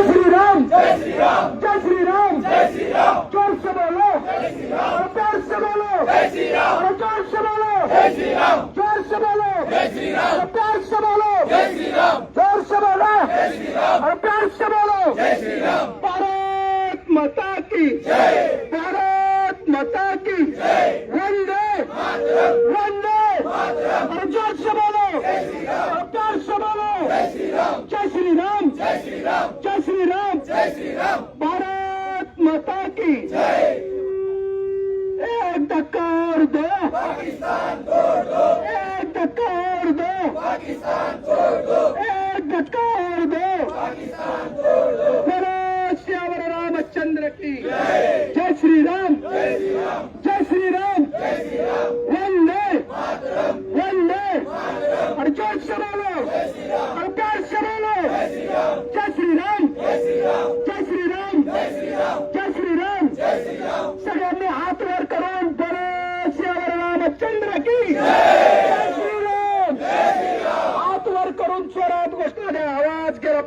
जय श्री राम जय श्री राम जय श्री राम जय श्री राम जोर से बोलो जय श्री राम प्यार से बोलो जय श्री राम जोर से बोलो जय श्री राम जोर से बोलो जय श्री राम प्यार से बोलो जय श्री राम जोर से बोलो जय श्री राम प्यार से बोलो जय श्री राम भारत माता की जय भारत माता की जय वंदे वंदे और जोर से बोलो जय श्री राम और प्यार से बोलो जय श्री राम जय श्री राम जय श्री राम जय श्री राम जय श्री राम भारत माता की जय एक धक्का और दो पाकिस्तान छोड़ दो एक धक्का और दो पाकिस्तान छोड़ दो एक धक्का और दो पाकिस्तान छोड़ दो बोलो श्यावर रामचंद्र की जय जय श्री राम जय श्री राम जय श्री राम जय श्री राम वंदे वंदे और जोर से बोलो जय श्री राम और प्यार से बोलो जय श्री राम जय श्री राम जय श्री राम जय श्री राम जय श्री राम जय श्री राम जय श्री राम सगळ्यांनी हात वर करून बोलो श्यावर रामचंद्र की जय श्री राम हात वर करून स्वरात घोषणा द्या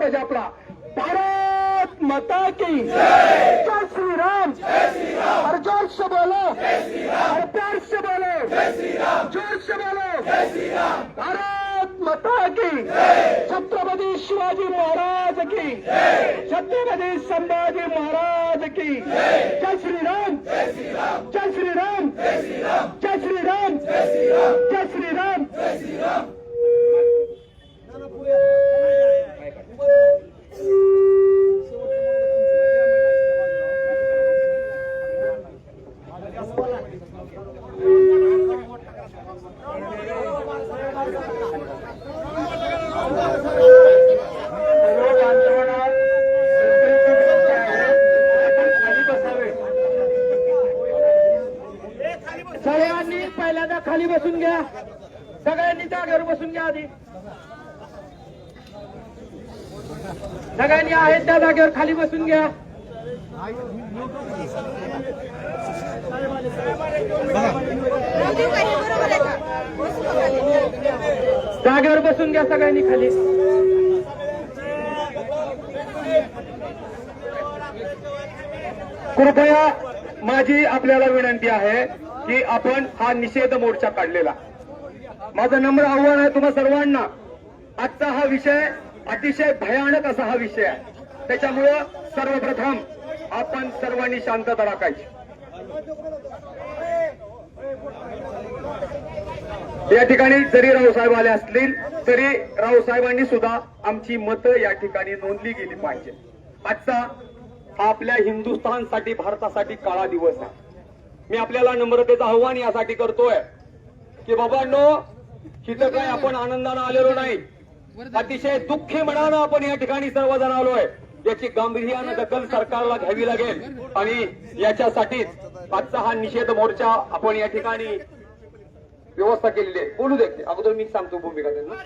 आवाज गेला पाहिजे आपला भारत माता की जय श्री राम और जोर से बोलो जय और प्यार से बोलो जय जोर से बोलो भारत माता की जय छत्रपती शिवाजी महाराज की जय छत्रपती संभाजी महाराज की जय जय श्री राम जय श्री राम जय श्री राम जय श्री राम जय श्री राम बसून घ्या. सगळ्यांनी जागेवर बसून घ्या आधी. सगळ्यांनी आहेत त्या जागेवर खाली बसून घ्या. जागेवर बसून घ्या सगळ्यांनी खाली. कृपया माझी आपल्याला विनंती आहे की आपण हा निषेध मोर्चा काढलेला. माझं नम्र आव्हान आहे तुम्हा सर्वांना. आजचा हा विषय अतिशय भयानक असा हा विषय आहे. त्याच्यामुळं सर्वप्रथम आपण सर्वांनी शांतता राखायची या ठिकाणी जरी रावसाहेब आले असतील तरी रावसाहेबांनी सुद्धा आमची मतं या ठिकाणी नोंदली गेली पाहिजे. आजचा हा आपल्या हिंदुस्थानसाठी भारतासाठी काळा दिवस आहे. मी आपल्याला नम्रतेचं आव्हान यासाठी करतोय. की बाबांनो तिथं काय आपण आनंदानं आलेलो नाही. अतिशय दुःखी मनानं आपण या ठिकाणी सर्वजण आलोय. याची गांभीर्यानं दखल सरकारला घ्यावी लागेल. आणि याच्यासाठीच आजचा हा निषेध मोर्चा आपण या ठिकाणी व्यवस्था केलेली आहे. बोलू दे. अगोदर मी सांगतो भूमिका त्यांना.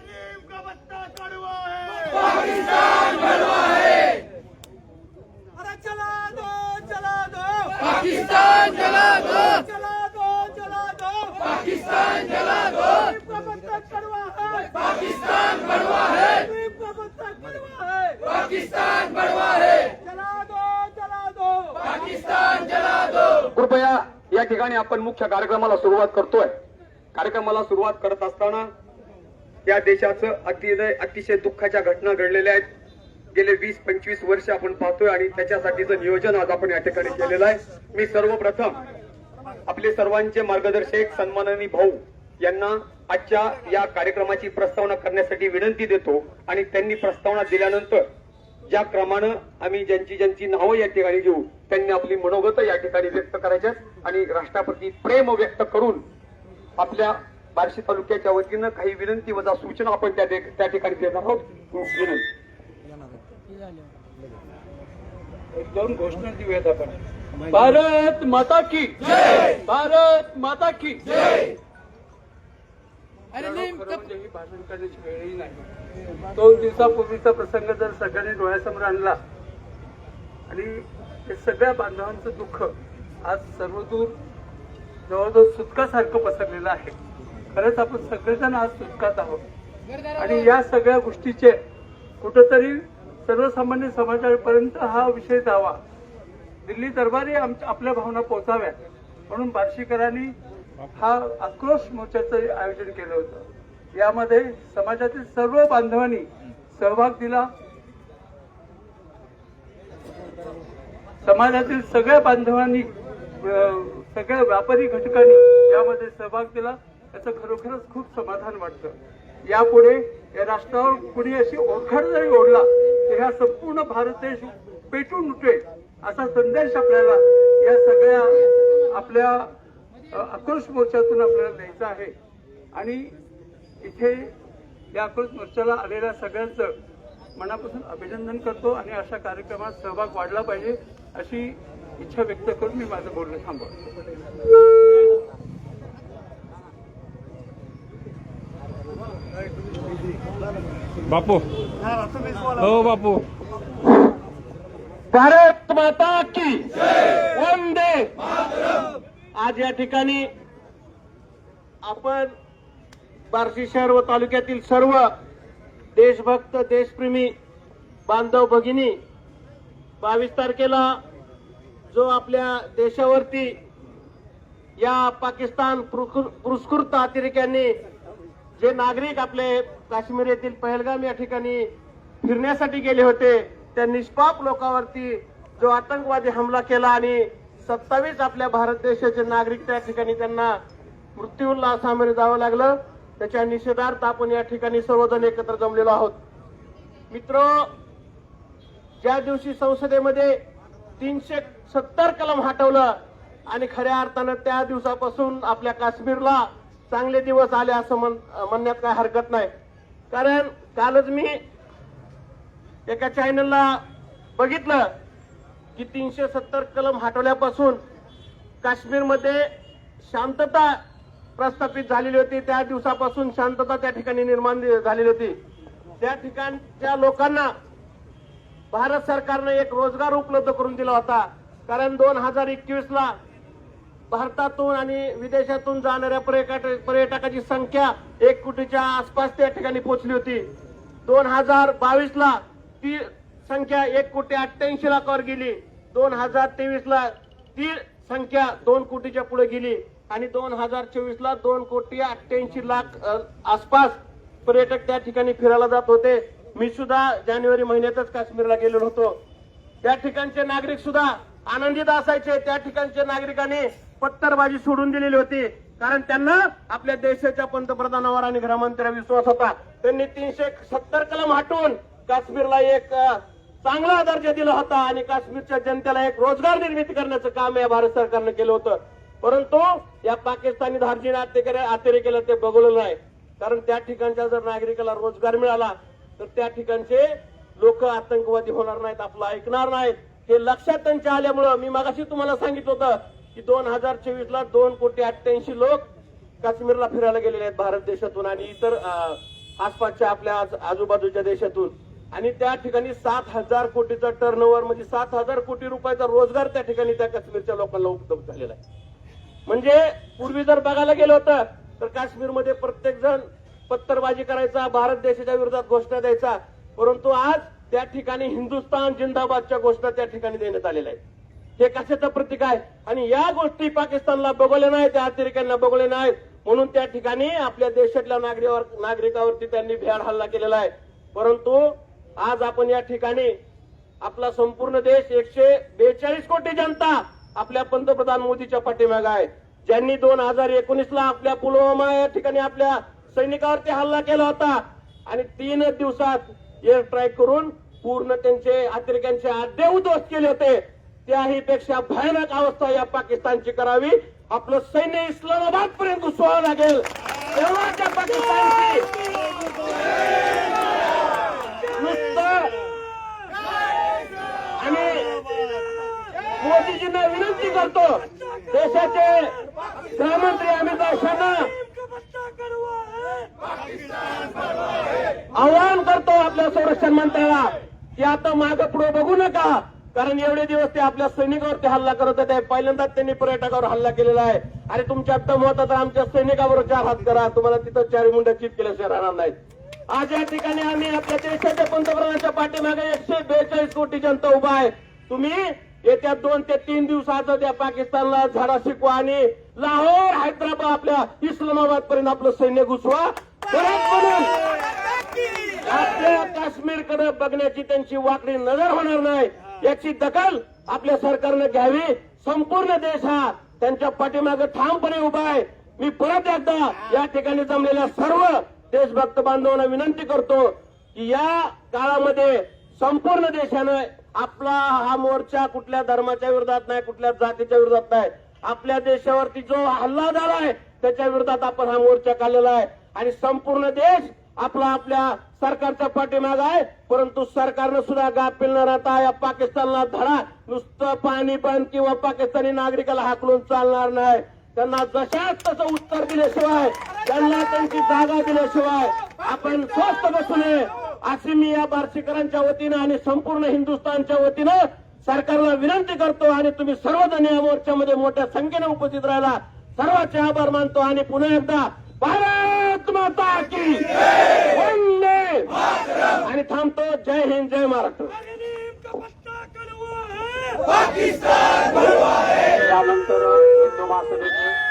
पाकिस्तान जला दो चला दो चला दो पाकिस्तान जला दो का पत्ता कड़वा है पाकिस्तान बड़वा है। पाकिस्तान बड़वा है। दो दो पाकिस्तान जला दो। कृपया या ठिकाणी आपण मुख्य कार्यक्रमाला सुरुवात करतोय. कार्यक्रमाला सुरुवात करत असताना या देशाचं अतिशय अतिशय दुःखाच्या घटना घडलेल्या आहेत. गेले वीस पंचवीस वर्ष आपण पाहतोय आणि त्याच्यासाठीचं नियोजन आज आपण या ठिकाणी केलेलं आहे. मी सर्वप्रथम आपले सर्वांचे मार्गदर्शक सन्माननीय भाऊ यांना आजच्या या कार्यक्रमाची प्रस्तावना करण्यासाठी विनंती देतो आणि त्यांनी प्रस्तावना दिल्यानंतर ज्या क्रमानं आम्ही ज्यांची ज्यांची नावं या ठिकाणी घेऊ त्यांनी आपली मनोगत या ठिकाणी व्यक्त करायच्यात आणि राष्ट्राप्रती प्रेम व्यक्त करून आपल्या बार्शी तालुक्याच्या वतीनं काही विनंती वजा सूचना आपण त्या त्या ठिकाणी देणार आहोत. विनंती. दोन घोषणा देऊयात आपण भारत माता की भारत माता की भाषण करण्याची वेळही नाही. दोन दिवसापूर्वीचा प्रसंग जर सगळ्यांनी डोळ्यासमोर आणला आणि हे सगळ्या बांधवांचं दुःख आज सर्वदूर जवळजवळ सुटकासारखं पसरलेलं आहे. खरंच आपण सगळेजण आज सुटकात आहोत. आणि या सगळ्या गोष्टीचे कुठंतरी सर्वसामान्य समाजापर्यंत हा विषय जावा. दिल्ली दरबारी आपल्या भावना पोहोचाव्या म्हणून बार्शीकरांनी हा आक्रोश मोर्चाचं आयोजन केलं होतं. यामध्ये समाजातील सर्व बांधवांनी सहभाग दिला. समाजातील सगळ्या बांधवांनी सगळ्या व्यापारी घटकांनी यामध्ये सहभाग दिला. याचं खरोखरच खूप समाधान वाटतं. यापुढे या राष्ट्रावर कुणी अशी ओरखड जरी ओढला तर ह्या संपूर्ण भारत देश पेटून उठेल असा संदेश आपल्याला या सगळ्या आपल्या आक्रोश मोर्चातून आपल्याला द्यायचा आहे. आणि इथे या आक्रोश मोर्चाला आलेल्या सगळ्यांचं मनापासून अभिनंदन करतो आणि अशा कार्यक्रमात सहभाग वाढला पाहिजे अशी इच्छा व्यक्त करून मी माझं बोलणं थांबवतो. बापू. हो बापू. भारत माता की आज या ठिकाणी आपण बार्शी शहर व तालुक्यातील सर्व देशभक्त देशप्रेमी बांधव भगिनी बावीस तारखेला जो आपल्या देशावरती या पाकिस्तान पुरस्कृत अतिरेक्यांनी जे नागरिक आपले काश्मीर येथील पहलगाम या ठिकाणी फिरण्यासाठी गेले होते त्या निष्पाप लोकांवरती जो आतंकवादी हमला केला आणि सत्तावीस आपल्या भारत देशाचे नागरिक त्या ठिकाणी त्यांना मृत्यूला सामोरे जावं लागलं. त्याच्या निषेधार्थ आपण या ठिकाणी सर्वजण एकत्र जमलेलो आहोत. मित्र ज्या दिवशी संसदेमध्ये तीनशे सत्तर कलम हटवलं आणि खऱ्या अर्थानं त्या दिवसापासून आपल्या काश्मीरला चांगले दिवस आले असं म्हण- म्हणण्यात काय हरकत नाही. कारण कालच मी एका चॅनलला बघितलं. की तीनशे सत्तर कलम हटवल्यापासून काश्मीरमध्ये शांतता प्रस्थापित झालेली होती. त्या दिवसापासून शांतता त्या ठिकाणी निर्माण झालेली होती. त्या ठिकाणच्या लोकांना भारत सरकारनं एक रोजगार उपलब्ध करून दिला होता. कारण दोन हजार एकवीस ला भारतातून आणि विदेशातून जाणाऱ्या पर्यटकाची संख्या एक कोटीच्या आसपास त्या ठिकाणी पोहोचली होती. दोन हजार बावीस ला ती संख्या एक कोटी अठ्ठ्याऐंशी लाखावर गेली. दोन हजार तेवीस ला ती संख्या दोन कोटीच्या पुढे गेली. आणि दोन हजार चोवीस ला दोन कोटी अठ्ठ्याऐंशी लाख आसपास पर्यटक त्या ठिकाणी फिरायला जात होते. मी सुद्धा जानेवारी महिन्यातच काश्मीरला गेलेलो होतो. त्या ठिकाणचे नागरिक सुद्धा आनंदित असायचे. त्या ठिकाणच्या नागरिकांनी पत्तरबाजी सोडून दिलेली होती. कारण त्यांना आपल्या देशाच्या पंतप्रधानावर आणि गृहमंत्र्यावर विश्वास होता. त्यांनी तीनशे सत्तर कलम हटवून काश्मीरला एक चांगला दर्जा दिला होता आणि काश्मीरच्या जनतेला एक रोजगार निर्मिती करण्याचं काम या भारत सरकारनं केलं होतं. परंतु या पाकिस्तानी धार्जिन अतिरेकेला ते बघवलं नाही. कारण त्या ठिकाणच्या जर नागरिकाला रोजगार मिळाला तर त्या ठिकाणचे लोक आतंकवादी होणार नाहीत आपलं ऐकणार नाहीत. हे लक्षात त्यांच्या आल्यामुळं मी मागाशी तुम्हाला सांगितलं होतं की दोन हजार चोवीस ला दोन कोटी अठ्ठ्याऐंशी लोक काश्मीरला फिरायला गेलेले आहेत भारत देशातून आणि इतर आसपासच्या आपल्या आजूबाजूच्या देशातून. आणि त्या ठिकाणी सात हजार कोटीचा टर्न म्हणजे सात हजार कोटी रुपयाचा रोजगार त्या ठिकाणी त्या काश्मीरच्या लोकांना उपलब्ध झालेला आहे. म्हणजे पूर्वी जर बघायला गेलं होतं तर काश्मीरमध्ये प्रत्येक जण पत्तरबाजी करायचा भारत देशाच्या विरोधात घोषणा द्यायचा. परंतु आज त्या ठिकाणी हिंदुस्थान जिंदाबादच्या घोषणा त्या ठिकाणी देण्यात आलेल्या आहेत. हे कशाचं प्रतीक आहे? आणि या गोष्टी पाकिस्तानला बघवल्या नाहीत त्या अतिरेक्यांना बघवले नाहीत. म्हणून त्या ठिकाणी आपल्या देशातल्या नागरिकावरती त्यांनी भ्याड हल्ला केलेला आहे. परंतु आज आपण या ठिकाणी आपला संपूर्ण देश एकशे बेचाळीस कोटी जनता आपल्या पंतप्रधान मोदीच्या पाठीमागे आहे. ज्यांनी दोन हजार एकोणीस ला आपल्या पुलवामा या ठिकाणी आपल्या सैनिकावरती हल्ला केला होता. आणि तीन दिवसात एअर स्ट्राईक करून पूर्ण त्यांचे अतिरेक्यांचे आड्डे उद्ध्वस्त केले होते. त्याही पेक्षा भयानक अवस्था या पाकिस्तानची करावी. आपलं सैन्य इस्लामाबाद पर्यंत घुसवावं लागेल तेव्हा त्या पाकिस्तानची नुसतं आणि मोदीजींना विनंती करतो. देशाचे गृहमंत्री अमित शहा आवाहन करतो आपल्या संरक्षण मंत्र्याला की आता माग पुढे बघू नका. कारण एवढे दिवस ते आपल्या सैनिकावरती हल्ला करत होते. पहिल्यांदाच त्यांनी पर्यटकावर हल्ला केलेला आहे. अरे तुमच्या दम होता तर आमच्या सैनिकावर चार हात करा. तुम्हाला तिथं चार मुंड्या चित केल्याशिवाय राहणार नाहीत. आज या ठिकाणी आम्ही आपल्या देशाच्या पंतप्रधानांच्या पाठीमागे एकशे बेचाळीस कोटी जनता उभा आहे. तुम्ही येत्या दोन ते तीन दिवसाचं त्या पाकिस्तानला झाडा शिकवा आणि लाहोर हैदराबाद आपल्या इस्लामाबाद पर्यंत आपलं सैन्य घुसवा. काश्मीरकडे काश्मीरकडे बघण्याची त्यांची वाकडी नजर होणार नाही. याची दखल आपल्या सरकारनं घ्यावी. संपूर्ण देश हा त्यांच्या पाठीमागे ठामपणे उभा आहे. मी परत एकदा या ठिकाणी जमलेल्या सर्व देशभक्त बांधवांना विनंती करतो की या काळामध्ये संपूर्ण देशानं आपला हा मोर्चा कुठल्या धर्माच्या विरोधात नाही कुठल्या जातीच्या विरोधात नाही. आपल्या देशावरती जो हल्ला झाला आहे त्याच्या विरोधात आपण हा मोर्चा काढलेला आहे. आणि संपूर्ण देश आपला आपल्या सरकारच्या पाठीमाग आहे. परंतु सरकारनं सुद्धा गाफील न राहता या पाकिस्तानला धडा नुसतं पाणी पण किंवा पाकिस्तानी नागरिकाला हाकलून चालणार नाही. त्यांना जशाच तसं उत्तर दिल्याशिवाय त्यांना त्यांची जागा दिल्याशिवाय आपण स्वस्त बसू नये. अशी मी या बार्शीकरांच्या वतीनं आणि संपूर्ण हिंदुस्थानच्या वतीनं सरकारला विनंती करतो आणि तुम्ही सर्वजण या मोर्चामध्ये मोठ्या संख्येने उपस्थित राहिला सर्वांचे आभार मानतो आणि पुन्हा एकदा भारत माता की वंदे आणि थांबतो. जय हिंद जय महाराष्ट्र. त्यानंतर हिंदू महासभेचे